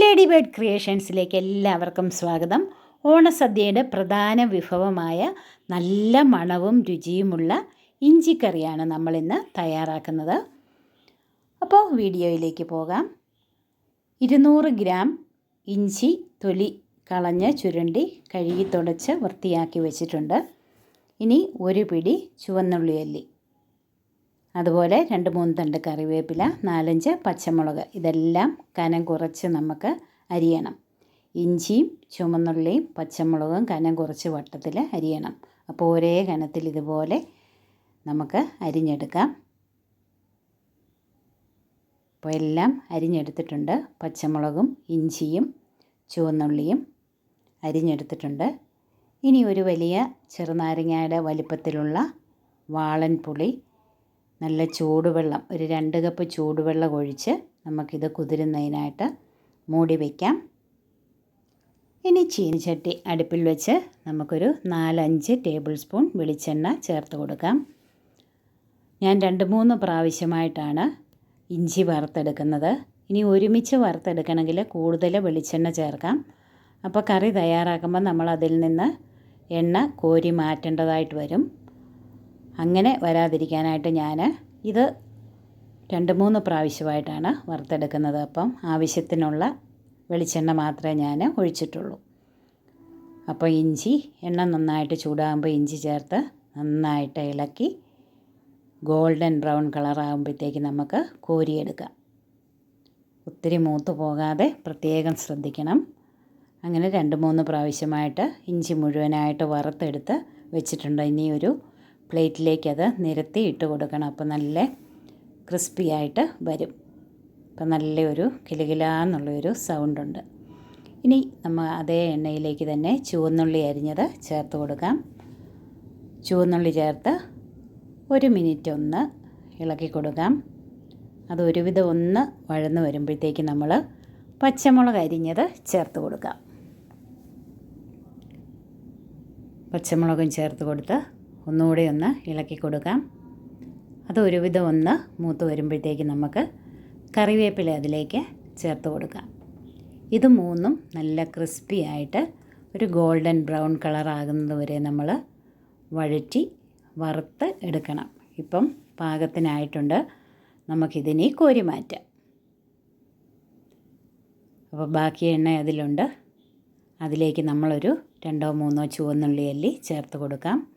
Lady bird ക്രിയേഷൻസിലേക്ക് എല്ലാവർക്കും സ്വാഗതം. ഓണസദ്യയുടെ പ്രധാന വിഭവമായ നല്ല മണവും രുചിയുമുള്ള ഇഞ്ചിക്കറിയാണ് നമ്മളിന്ന് തയ്യാറാക്കുന്നത്. അപ്പോൾ വീഡിയോയിലേക്ക് പോകാം. ഇരുന്നൂറ് ഗ്രാം ഇഞ്ചി തൊലി കളഞ്ഞ് ചുരുണ്ടി കഴുകി തുടച്ച് വൃത്തിയാക്കി വെച്ചിട്ടുണ്ട്. ഇനി ഒരു പിടി ചുവന്നുള്ളിയല്ലി. അതുപോലെ രണ്ട് മൂന്ന് തണ്ട് കറിവേപ്പില നാലഞ്ച് പച്ചമുളക്. ഇതെല്ലാം കനം കുറച്ച് നമുക്ക് അരിയണം. ഇഞ്ചിയും ചുമന്നുള്ളിയും പച്ചമുളകും കനം കുറച്ച് വട്ടത്തിൽ അരിയണം. അപ്പോൾ ഒരേ കനത്തിൽ ഇതുപോലെ നമുക്ക് അരിഞ്ഞെടുക്കാം. അപ്പോൾ എല്ലാം അരിഞ്ഞെടുത്തിട്ടുണ്ട്. പച്ചമുളകും ഇഞ്ചിയും ചുവന്നുള്ളിയും അരിഞ്ഞെടുത്തിട്ടുണ്ട്. ഇനി ഒരു വലിയ ചെറുനാരങ്ങയുടെ വലിപ്പത്തിലുള്ള വാളൻ പുളി നല്ല ചൂടുവെള്ളം ഒരു രണ്ട് കപ്പ് ചൂടുവെള്ളം ഒഴിച്ച് നമുക്കിത് കുതിരുന്നതിനായിട്ട് മൂടി വയ്ക്കാം ഇനി ചീനിച്ചട്ടി അടുപ്പിൽ വെച്ച് നമുക്കൊരു നാലഞ്ച് ടേബിൾ സ്പൂൺ വെളിച്ചെണ്ണ ചേർത്ത് കൊടുക്കാം. ഞാൻ രണ്ട് മൂന്ന് പ്രാവശ്യമായിട്ടാണ് ഇഞ്ചി വറുത്തെടുക്കുന്നത്. ഇനി ഒരുമിച്ച് വറുത്തെടുക്കണമെങ്കിൽ കൂടുതൽ വെളിച്ചെണ്ണ ചേർക്കാം. അപ്പോൾ കറി തയ്യാറാക്കുമ്പോൾ നമ്മൾ അതിൽ നിന്ന് എണ്ണ കോരി മാറ്റേണ്ടതായിട്ട് വരും. അങ്ങനെ വരാതിരിക്കാനായിട്ട് ഞാൻ ഇത് രണ്ട് മൂന്ന് പ്രാവശ്യമായിട്ടാണ് വറുത്തെടുക്കുന്നത്. അപ്പം ആവശ്യത്തിനുള്ള വെളിച്ചെണ്ണ മാത്രമേ ഞാൻ ഒഴിച്ചിട്ടുള്ളൂ. അപ്പോൾ ഇഞ്ചി എണ്ണ നന്നായിട്ട് ചൂടാകുമ്പോൾ ഇഞ്ചി ചേർത്ത് നന്നായിട്ട് ഇളക്കി ഗോൾഡൻ ബ്രൗൺ കളറാകുമ്പോഴത്തേക്ക് നമുക്ക് കോരിയെടുക്കാം. ഒത്തിരി മൂത്ത് പോകാതെ പ്രത്യേകം ശ്രദ്ധിക്കണം. അങ്ങനെ രണ്ട് മൂന്ന് പ്രാവശ്യമായിട്ട് ഇഞ്ചി മുഴുവനായിട്ട് വറുത്തെടുത്ത് വെച്ചിട്ടുണ്ട്. ഇനി ഒരു പ്ലേറ്റിലേക്ക് അത് നിരത്തി ഇട്ട് കൊടുക്കണം. അപ്പോൾ നല്ല ക്രിസ്പി ആയിട്ട് വരും. അപ്പം നല്ലൊരു കിലുകിലാന്നുള്ളൊരു സൗണ്ടുണ്ട്. ഇനി നമ്മൾ അതേ എണ്ണയിലേക്ക് തന്നെ ചുവന്നുള്ളി അരിഞ്ഞത് ചേർത്ത് കൊടുക്കാം. ചുവന്നുള്ളി ചേർത്ത് ഒരു മിനിറ്റ് ഒന്ന് ഇളക്കി കൊടുക്കാം. അത് ഒരുവിധം ഒന്ന് വഴന്ന് വരുമ്പോഴത്തേക്ക് നമ്മൾ പച്ചമുളക് അരിഞ്ഞത് ചേർത്ത് കൊടുക്കാം. പച്ചമുളകും ചേർത്ത് കൊടുത്ത് ഒന്നുകൂടി ഒന്ന് ഇളക്കി കൊടുക്കാം. അത് ഒരുവിധം ഒന്ന് മൂത്ത് വരുമ്പോഴത്തേക്ക് നമുക്ക് കറിവേപ്പില അതിലേക്ക് ചേർത്ത് കൊടുക്കാം. ഇത് മൂന്നും നല്ല ക്രിസ്പി ആയിട്ട് ഒരു ഗോൾഡൻ ബ്രൗൺ കളർ ആകുന്നതുവരെ നമ്മൾ വഴറ്റി വറുത്ത് എടുക്കണം. ഇപ്പം പാകത്തിനായിട്ടുണ്ട്. നമുക്കിതിനെ കോരി മാറ്റാം. അപ്പോൾ ബാക്കി എണ്ണ അതിലുണ്ട്. അതിലേക്ക് നമ്മളൊരു രണ്ടോ മൂന്നോ ചുവന്നുള്ളി അല്ലി ചേർത്ത് കൊടുക്കാം.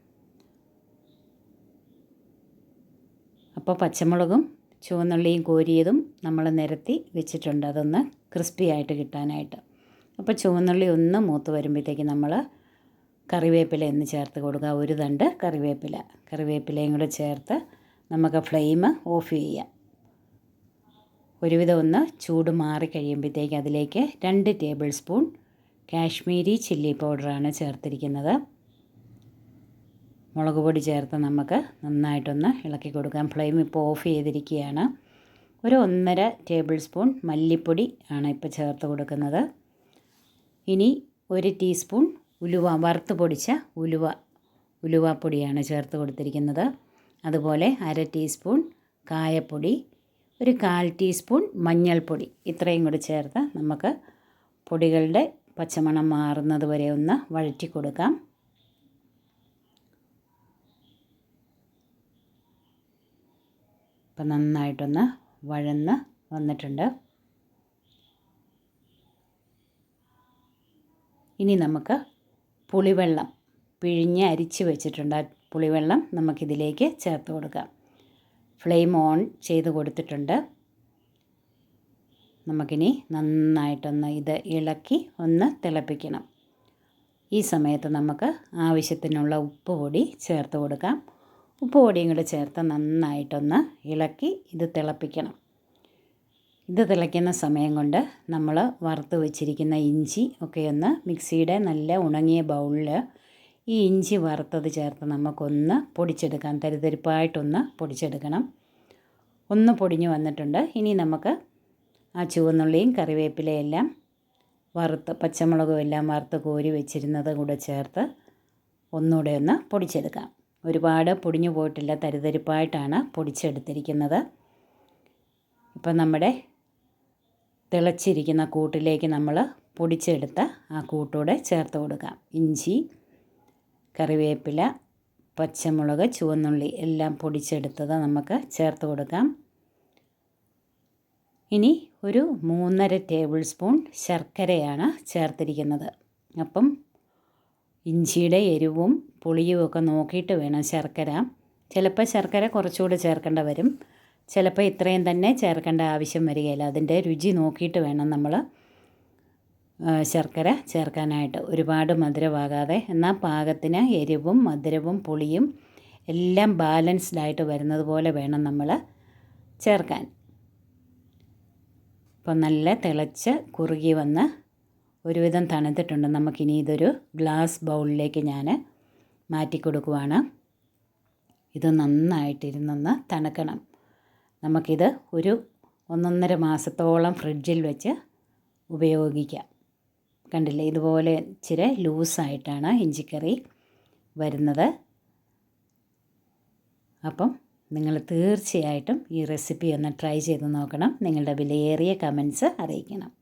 അപ്പോൾ പച്ചമുളകും ചുവന്നുള്ളിയും കോരിയതും നമ്മൾ നിരത്തി വെച്ചിട്ടുണ്ട്. അതൊന്ന് ക്രിസ്പി ആയിട്ട് കിട്ടാനായിട്ട്. അപ്പോൾ ചുവന്നുള്ളി ഒന്ന് മൂത്ത് വരുമ്പോഴത്തേക്ക് നമ്മൾ കറിവേപ്പില എന്ന് ചേർത്ത് കൊടുക്കുക. ഒരു തണ്ട് കറിവേപ്പില. കറിവേപ്പിലയും കൂടെ ചേർത്ത് നമുക്ക് ഫ്ലെയിം ഓഫ് ചെയ്യാം. ഒരുവിധം ഒന്ന് ചൂട് മാറി കഴിയുമ്പോഴത്തേക്ക് അതിലേക്ക് രണ്ട് ടേബിൾ സ്പൂൺ കാശ്മീരി ചില്ലി പൗഡറാണ് ചേർത്തിരിക്കുന്നത്. മുളക് പൊടി ചേർത്ത് നമുക്ക് നന്നായിട്ടൊന്ന് ഇളക്കി കൊടുക്കാം. ഫ്ലെയിം ഇപ്പോൾ ഓഫ് ചെയ്തിരിക്കുകയാണ്. ഒരു ഒന്നര ടേബിൾ സ്പൂൺ മല്ലിപ്പൊടി ആണ് ഇപ്പോൾ ചേർത്ത് കൊടുക്കുന്നത്. ഇനി ഒരു ടീസ്പൂൺ ഉലുവ വറുത്ത് പൊടിച്ച ഉലുവ ഉലുവാപ്പൊടിയാണ് ചേർത്ത് കൊടുത്തിരിക്കുന്നത്. അതുപോലെ അര ടീസ്പൂൺ കായപ്പൊടി ഒരു കാൽ ടീസ്പൂൺ മഞ്ഞൾപ്പൊടി ഇത്രയും കൂടി ചേർത്ത് നമുക്ക് പൊടികളുടെ പച്ചമണം മാറുന്നത് വരെ ഒന്ന് വഴറ്റി കൊടുക്കാം. ഇപ്പം നന്നായിട്ടൊന്ന് വഴന്ന് വന്നിട്ടുണ്ട്. ഇനി നമുക്ക് പുളിവെള്ളം പിഴിഞ്ഞ് അരിച്ച് വെച്ചിട്ടുണ്ട്. ആ പുളിവെള്ളം നമുക്കിതിലേക്ക് ചേർത്ത് കൊടുക്കാം. ഫ്ലെയിം ഓൺ ചെയ്ത് കൊടുത്തിട്ടുണ്ട്. നമുക്കിനി നന്നായിട്ടൊന്ന് ഇത് ഇളക്കി ഒന്ന് തിളപ്പിക്കണം. ഈ സമയത്ത് നമുക്ക് ആവശ്യത്തിനുള്ള ഉപ്പ് പൊടി ചേർത്ത് കൊടുക്കാം. ഉപ്പ് പൊടിയും കൂടെ ചേർത്ത് നന്നായിട്ടൊന്ന് ഇളക്കി ഇത് തിളപ്പിക്കണം. ഇത് തിളയ്ക്കുന്ന സമയം കൊണ്ട് നമ്മൾ വറുത്ത് വെച്ചിരിക്കുന്ന ഇഞ്ചി ഒക്കെ ഒന്ന് മിക്സിയുടെ നല്ല ഉണങ്ങിയ ബൗളിൽ ഈ ഇഞ്ചി വറുത്തത് ചേർത്ത് നമുക്കൊന്ന് പൊടിച്ചെടുക്കാം. തരിതരിപ്പായിട്ടൊന്ന് പൊടിച്ചെടുക്കണം. ഒന്ന് പൊടിഞ്ഞു വന്നിട്ടുണ്ട്. ഇനി നമുക്ക് ആ ചുവന്നുള്ളിയും കറിവേപ്പിലയെല്ലാം വറുത്ത് പച്ചമുളകും എല്ലാം വറുത്ത് കോരി വെച്ചിരുന്നത് കൂടെ ചേർത്ത് ഒന്നുകൂടെ ഒന്ന് പൊടിച്ചെടുക്കാം. ഒരുപാട് പൊടിഞ്ഞു പോയിട്ടില്ല തരിതരിപ്പായിട്ടാണ് പൊടിച്ചെടുത്തിരിക്കുന്നത്. ഇപ്പം നമ്മുടെ തിളച്ചിരിക്കുന്ന കൂട്ടിലേക്ക് നമ്മൾ പൊടിച്ചെടുത്ത ആ കൂട്ടോടെ ചേർത്ത് കൊടുക്കാം. ഇഞ്ചി കറിവേപ്പില പച്ചമുളക് ചുവന്നുള്ളി എല്ലാം പൊടിച്ചെടുത്തത് നമുക്ക് ചേർത്ത് കൊടുക്കാം. ഇനി ഒരു മൂന്നര ടേബിൾ സ്പൂൺ ശർക്കരയാണ് ചേർത്തിരിക്കുന്നത്. അപ്പം ഇഞ്ചിയുടെ എരിവും പുളിയും ഒക്കെ നോക്കിയിട്ട് വേണം ശർക്കര. ചിലപ്പോൾ ശർക്കര കുറച്ചുകൂടെ ചേർക്കേണ്ട വരും. ചിലപ്പോൾ ഇത്രയും തന്നെ ചേർക്കേണ്ട ആവശ്യം വരികയില്ല. അതിന്റെ രുചി നോക്കിയിട്ട് വേണം നമ്മൾ ശർക്കര ചേർക്കാനായിട്ട്. ഒരുപാട് മധുരമാകാതെ. എന്നാൽ പാകത്തിന് എരിവും മധുരവും പുളിയും എല്ലാം ബാലൻസ്ഡായിട്ട് വരുന്നത് പോലെ വേണം നമ്മൾ ചേർക്കാൻ. ഇപ്പം നല്ല തിളച്ച് കുറുകി വന്ന് ഒരുവിധം തണുത്തിട്ടുണ്ട്. നമുക്കിനി ഇതൊരു ഗ്ലാസ് ബൗളിലേക്ക് ഞാൻ മാറ്റി കൊടുക്കുവാണ്. ഇത് നന്നായിട്ടിരുന്നൊന്ന് തണുക്കണം. നമുക്കിത് ഒരു ഒന്നൊന്നര മാസത്തോളം ഫ്രിഡ്ജിൽ വെച്ച് ഉപയോഗിക്കാം. കണ്ടില്ലേ? ഇതുപോലെ ഇച്ചിരി ലൂസായിട്ടാണ് ഇഞ്ചിക്കറി വരുന്നത്. അപ്പം നിങ്ങൾ തീർച്ചയായിട്ടും ഈ റെസിപ്പി ഒന്ന് ട്രൈ ചെയ്ത് നോക്കണം. നിങ്ങളുടെ വിലയേറിയ കമൻസ് അറിയിക്കണം.